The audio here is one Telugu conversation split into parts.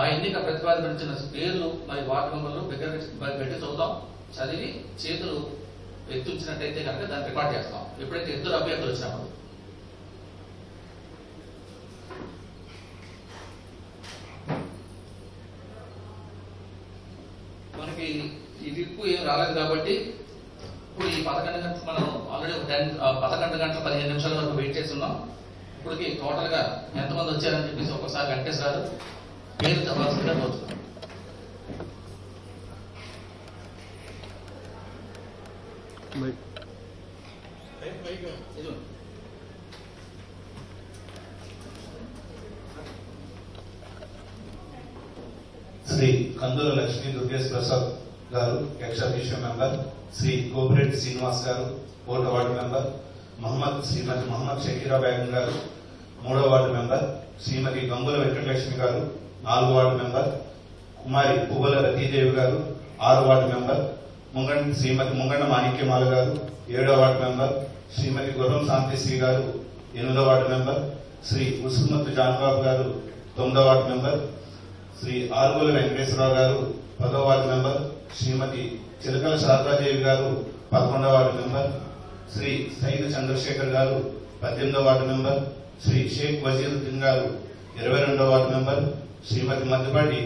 ఆ ఎన్నిక ప్రతిపాదించిన పేర్లు మరి వార్డు మెంబర్లు దగ్గర పెట్టి చూద్దాం చదివి చేతులు ఎత్తుంచినట్టయితే కనుక దాన్ని రికార్డ్ చేస్తాం. ఎప్పుడైతే ఇద్దరు అభ్యర్థులు వచ్చినప్పుడు. మనకి ఇది ఎక్కువ ఏం రాలేదు కాబట్టి ఇప్పుడు ఈ పదకొండు గంటలు మనం ఆల్రెడీ ఒక టెన్ పదకొండు గంటల పదిహేను నిమిషాల వరకు వెయిట్ చేస్తున్నాం. ఇప్పటికి టోటల్గా ఎంతమంది వచ్చారని చెప్పేసి ఒకసారి వెంకటేశ్వర గారు పేరు చెప్పాల్సిందిగా కోరుతున్నాం ఇదిగో. శ్రీ కందుల Lakshmi Durgesh Prasad garu ex official member Shri Kopireddy Srinivas garu vote ward member Mohammed Shrimati Mohammed Shakira Begum గారు మూడో వార్డు మెంబర్ శ్రీమతి గంగుల వెంకటలక్ష్మి గారు నాలుగు వార్డు మెంబర్ కుమారి పువ్వల రతీదేవి గారు ఆరు వార్డు మెంబర్ ముంగండ శ్రీమతి ముంగండ మాణిక్యమాల గారు ఏడో వార్డు మెంబర్ శ్రీమతి గుర్రం శాంతిశ్రీ గారు ఎనిమిదో వార్డు మెంబర్ శ్రీ ఉసుమత్ జాన్బాబు గారు తొమ్మిదో వార్డు మెంబర్ శ్రీ ఆరుగుల వెంకటేశ్వరరావు గారు పదో వార్డు మెంబర్ శ్రీమతి చిలకల శారదాదేవి గారు పదకొండో వార్డు మెంబర్ శ్రీ సైద్ చంద్రశేఖర్ గారు పద్దెనిమిదో వార్డు మెంబర్ శ్రీ షేక్ వజీరుద్దీన్ గారు ఇరవై రెండవ వార్డు మెంబర్ శ్రీమతి మద్దిపాటి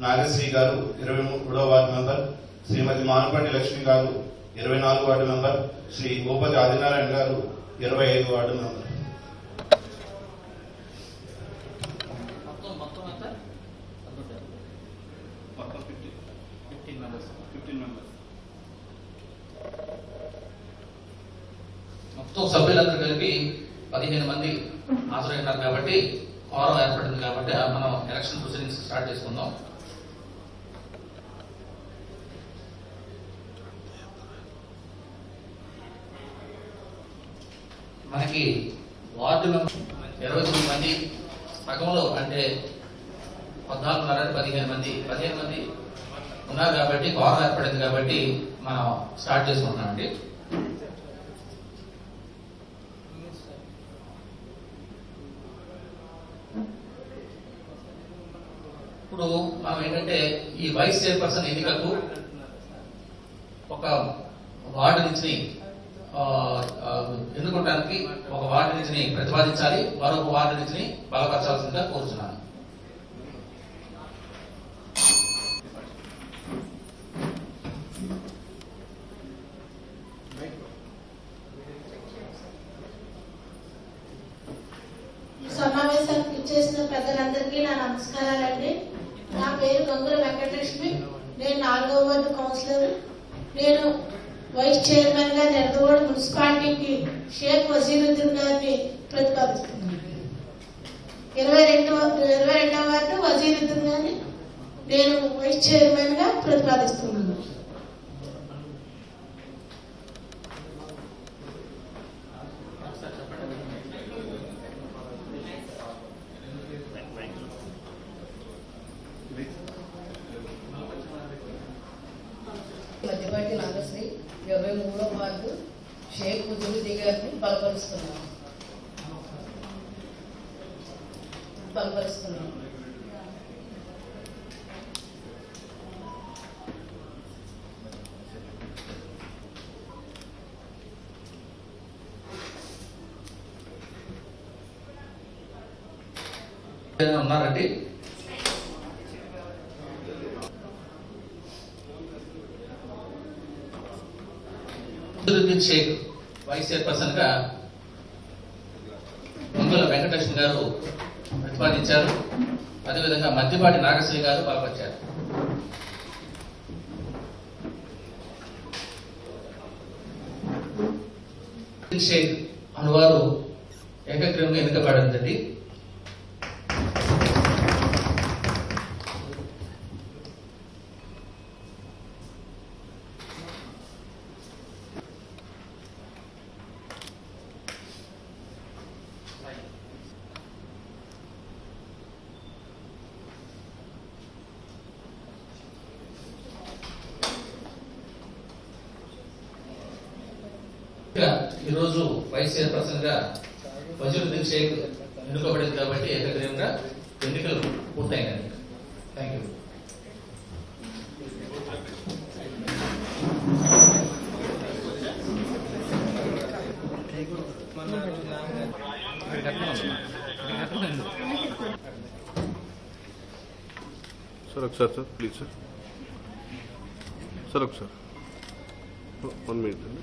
నాగశ్రీ గారు ఇరవై మూడవ వార్డు మెంబర్ శ్రీమతి మానపాటి లక్ష్మి గారు ఇరవై నాలుగు వార్డు మెంబర్ శ్రీ భూపతి ఆదినారాయణ గారు ఇరవై ఐదు వార్డు మెంబర్. ఫిఫ్టీన్ మొత్తం సభ్యులందరూ కలిపి పదిహేను మంది హాజరైనారు కాబట్టి ఫారం ఏర్పడింది కాబట్టి మనం ఎలక్షన్ ప్రొసీడింగ్స్ స్టార్ట్ చేసుకుందాం. మనకి వార్డు ఇరవై తొమ్మిది మంది సగంలో అంటే పద్నాలుగున్నర పదిహేను మంది పదిహేను మంది ఉన్నారు కాబట్టి కోరం ఏర్పడింది కాబట్టి మనం స్టార్ట్ చేసుకుంటున్నామండి. ఇప్పుడు మనం ఏంటంటే ఈ వైస్ చైర్పర్సన్ ఎన్నికకు ఒక వార్డు నుంచి ఎన్నుకోవడానికి ఒక వార్డు నుంచి ప్రతిపాదించాలి. మరొక వార్డు నుంచి బలపరచాల్సిందిగా కోరుతున్నాను సమావేశానికి చేసిన పెద్దలందరికీ నా నమస్కారాలండి. నా పేరు గంగుల వెంకటలక్ష్మి. నేను నాలుగో వార్డు కౌన్సిలర్ నేను వైస్ చైర్మన్గా నెరదగూడ మున్సిపాలిటీకి షేక్ వజీరుద్దీన్ గారిని ప్రతిపాదిస్తున్నాను. ఇరవై రెండు ఇరవై రెండవ వార్డు వజీరుద్దీన్ గారిని నేను వైస్ చైర్మన్గా ప్రతిపాదిస్తున్నాను మధ్యపాటి నాగశ్రీ ఇరవై మూడో వార్డు షేక్ హుజురుద్దీ గారిని బలపరుస్తున్నాం. బలపరుస్తున్నాం. ఉన్నారండి. అబ్దుద్దీన్ షేక్ వైస్ చైర్పర్సన్గా ముందుల వెంకటేశ్వర గారు ప్రతిపాదించారు. అదేవిధంగా మద్దిపాటి నాగశ్రీ గారు బలపరిచారు షేక్ అనువారు ఏకగ్రీవంగా ఎన్నికబడిందండి ఈరోజు వైస్ చైర్పర్సన్గా వజీరుద్దీన్ షేక్ ఎన్నుకోబడింది కాబట్టి ఏకగ్రీవంగా ఎన్నికలు పూర్తయినాయి. థ్యాంక్ యూ సార్ ఒకసారి సార్ ప్లీజ్ సార్ సార్ ఒకసారి. వన్ మినిట్ అండి